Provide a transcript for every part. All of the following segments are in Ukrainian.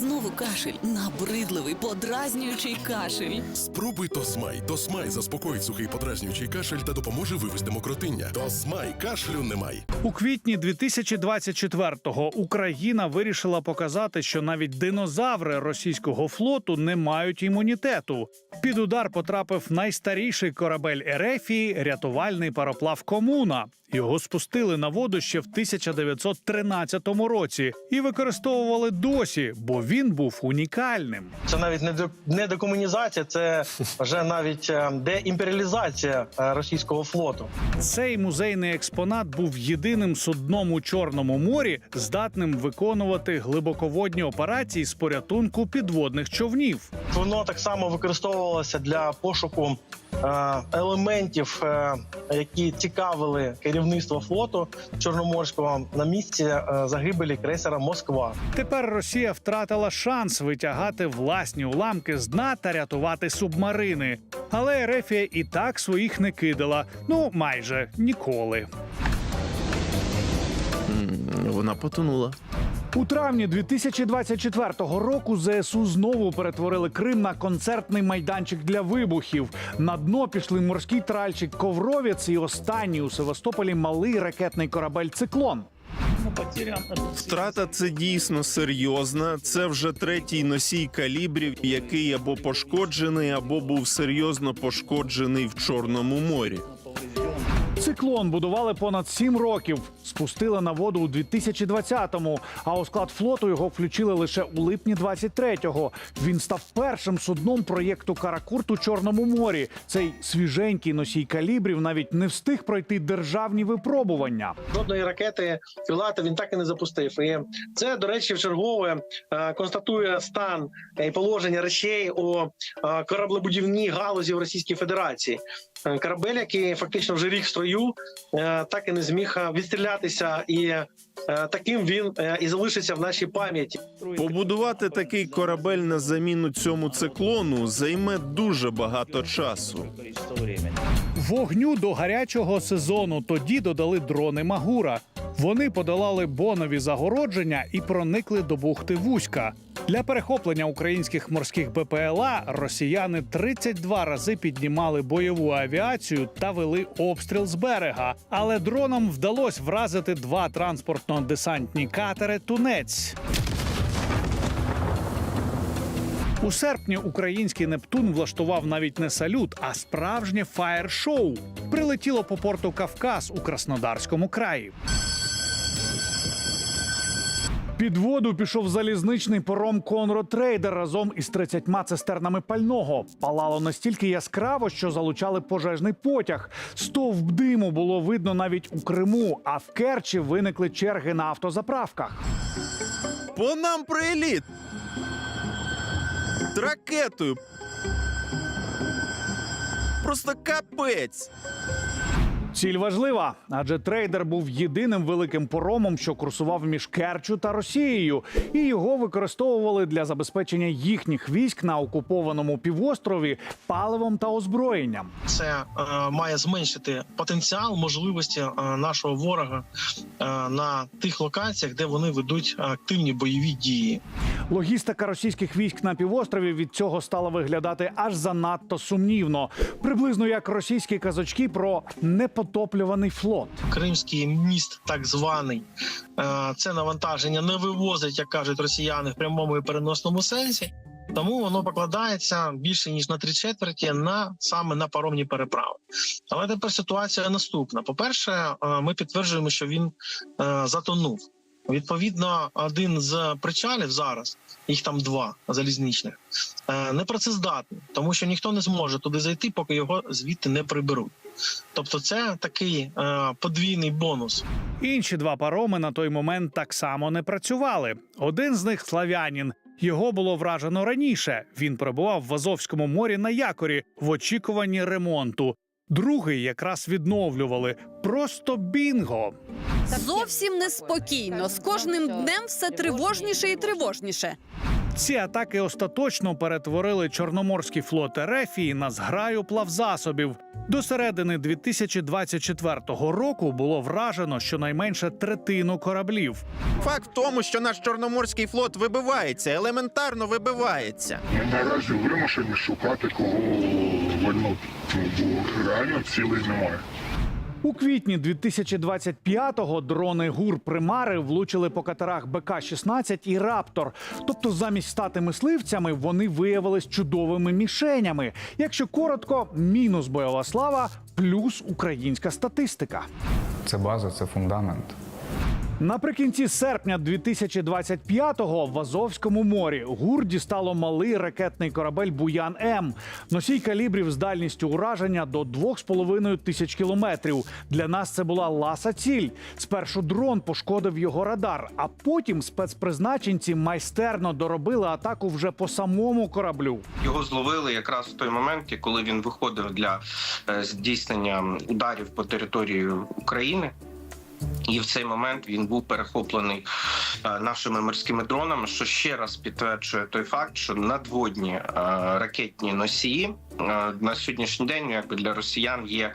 Знову кашель, набридливий, подразнюючий кашель. Спробуй Тосмай. Тосмай заспокоїть сухий подразнюючий кашель та допоможе вивести мокротиння. Тосмай кашлю немає. У квітні 2024-го Україна вирішила показати, що навіть динозаври російського флоту не мають імунітету. Під удар потрапив найстаріший корабель Ерефії рятувальний пароплав Комуна. Його спустили на воду ще в 1913 році і використовували досі, бо він був унікальним. Це навіть не до- не декомунізація, це вже навіть е, деімперіалізація е, російського флоту. Цей музейний експонат був єдиним судном у Чорному морі, здатним виконувати глибоководні операції з порятунку підводних човнів. Воно так само використовувалося для пошуку елементів, е, які цікавили керівництво флоту Чорноморського на місці е, загибелі крейсера Москва. Тепер Росія втратила шанс витягати власні уламки з дна та рятувати субмарини. Але Ерефія і так своїх не кидала. Ну майже ніколи. Вона потонула. У травні 2024 року ЗСУ знову перетворили Крим на концертний майданчик для вибухів. На дно пішли морський тральчик Ковровець і останній у Севастополі малий ракетний корабель Циклон. Втрата це дійсно серйозна. Це вже третій носій калібрів, який або пошкоджений, або був серйозно пошкоджений в Чорному морі. Циклон будували понад сім років. Спустили на воду у 2020-му, а у склад флоту його включили лише у липні 23-го. Він став першим судном проєкту Каракурт у Чорному морі. Цей свіженький носій калібрів навіть не встиг пройти державні випробування. Жодної ракети крилати він так і не запустив. І це, до речі, вчергове е, констатує стан і положення речей у е, кораблебудівній галузі в Російській Федерації. Е, Корабель, який фактично вже рік в строю, е, так і не зміг е, відстрілятися, і таким він і залишиться в нашій пам'яті. Побудувати такий корабель на заміну цьому циклону займе дуже багато часу. Вогню до гарячого сезону тоді додали дрони Магура. Вони подолали бонові загородження і проникли до бухти Вузька. Для перехоплення українських морських БПЛА росіяни 32 рази піднімали бойову авіацію та вели обстріл з берега. Але дронам вдалося вразити два транспортно-десантні катери Тунець. У серпні український Нептун влаштував навіть не салют, а справжнє фаєр-шоу. Прилетіло по порту Кавказ у Краснодарському краї. Під воду пішов залізничний паром Конро Трейдер разом із 30 цистернами пального. Палало настільки яскраво, що залучали пожежний потяг. Стовп диму було видно навіть у Криму, а в Керчі виникли черги на автозаправках. По нам приліт! Ракетою! Просто капець! Ціль важлива, адже трейдер був єдиним великим поромом, що курсував між Керчу та Росією, і його використовували для забезпечення їхніх військ на окупованому півострові паливом та озброєнням. Це е, має зменшити потенціал можливості е, нашого ворога е, на тих локаціях, де вони ведуть активні бойові дії. Логістика російських військ на півострові від цього стала виглядати аж занадто сумнівно, приблизно як російські казочки про непотоплюваний флот. Кримський міст, так званий, е, це навантаження не вивозить, як кажуть росіяни, в прямому і переносному сенсі. Тому воно покладається більше ніж на три четверті на саме на паромні переправи. Але тепер ситуація наступна: по-перше, е, ми підтверджуємо, що він е, затонув. Відповідно, один з причалів зараз, їх там два залізничних, е, непрацездатний, тому що ніхто не зможе туди зайти, поки його звідти не приберуть. Тобто, це такий е, подвійний бонус. Інші два пароми на той момент так само не працювали. Один з них славянін. Його було вражено раніше. Він перебував в Азовському морі на якорі в очікуванні ремонту. Другий якраз відновлювали. Просто бінго. Зовсім неспокійно. З кожним днем все тривожніше і тривожніше. Ці атаки остаточно перетворили Чорноморський флот Ерефії на зграю плавзасобів. До середини 2024 року було вражено щонайменше третину кораблів. Факт в тому, що наш чорноморський флот вибивається, елементарно вибивається. Ми наразі вимушені шукати кого Ну, бо реально цілей немає. У квітні 2025-го дрони ГУР Примари влучили по катерах БК-16 і Раптор. Тобто, замість стати мисливцями, вони виявились чудовими мішенями. Якщо коротко, мінус бойова слава, плюс українська статистика. Це база, це фундамент. Наприкінці серпня 2025-го в Азовському морі ГУР дістало малий ракетний корабель Буян М. Носій калібрів з дальністю ураження до 2,5 тисяч кілометрів. Для нас це була ласа ціль. Спершу дрон пошкодив його радар, а потім спецпризначенці майстерно доробили атаку вже по самому кораблю. Його зловили якраз в той момент, коли він виходив для е, здійснення ударів по території України. І в цей момент він був перехоплений е, нашими морськими дронами, що ще раз підтверджує той факт, що надводні е, ракетні носії е, на сьогоднішній день, якби для росіян, є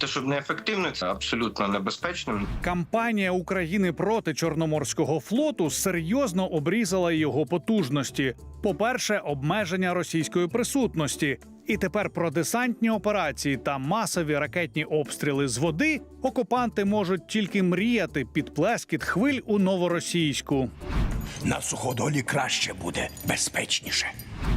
те, щоб неефективно, це абсолютно небезпечним. Кампанія України проти Чорноморського флоту серйозно обрізала його потужності. По-перше, обмеження російської присутності. І тепер про десантні операції та масові ракетні обстріли з води окупанти можуть тільки мріяти під плескіт хвиль у новоросійську. На суходолі краще буде, безпечніше.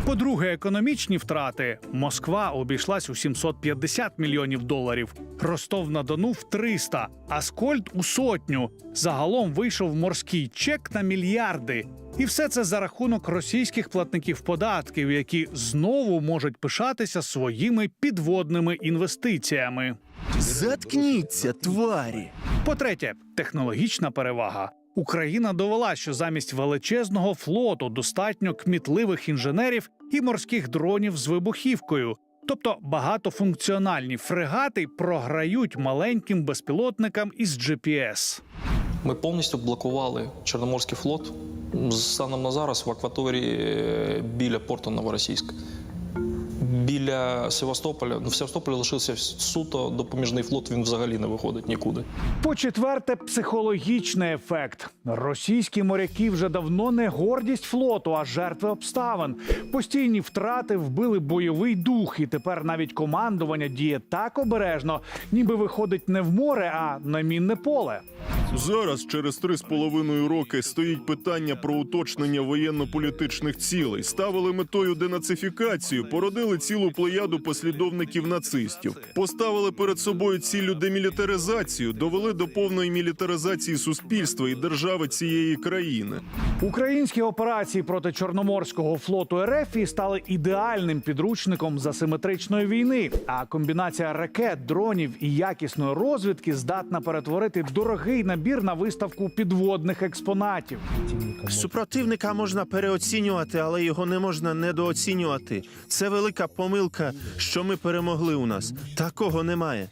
По-друге, економічні втрати Москва обійшлась у 750 мільйонів доларів, Ростов на Дону в 300, Аскольд у сотню. Загалом вийшов морський чек на мільярди. І все це за рахунок російських платників податків, які знову можуть пишатися своїми підводними інвестиціями. Заткніться, тварі! По-третє, технологічна перевага. Україна довела, що замість величезного флоту достатньо кмітливих інженерів і морських дронів з вибухівкою. Тобто багатофункціональні фрегати програють маленьким безпілотникам із GPS. Ми повністю блокували Чорноморський флот станом на зараз в акваторії е, біля порту Новоросійськ. Біля Севастополя, ну в Севастополі лишився суто допоміжний флот, він взагалі не виходить нікуди. По-четверте, психологічний ефект. Російські моряки вже давно не гордість флоту, а жертви обставин. Постійні втрати вбили бойовий дух, і тепер навіть командування діє так обережно, ніби виходить не в море, а на мінне поле. Зараз, через три з половиною роки, стоїть питання про уточнення воєнно-політичних цілей. Ставили метою денацифікацію, породили цілу плеяду послідовників нацистів. Поставили перед собою цілю демілітаризацію, довели до повної мілітаризації суспільства і держави цієї країни. Українські операції проти Чорноморського флоту РФ стали ідеальним підручником з асиметричної війни. А комбінація ракет, дронів і якісної розвідки здатна перетворити дорогий набір на виставку підводних експонатів. Супротивника можна переоцінювати, але його не можна недооцінювати. Це велика помилка, що ми перемогли у нас. Такого немає.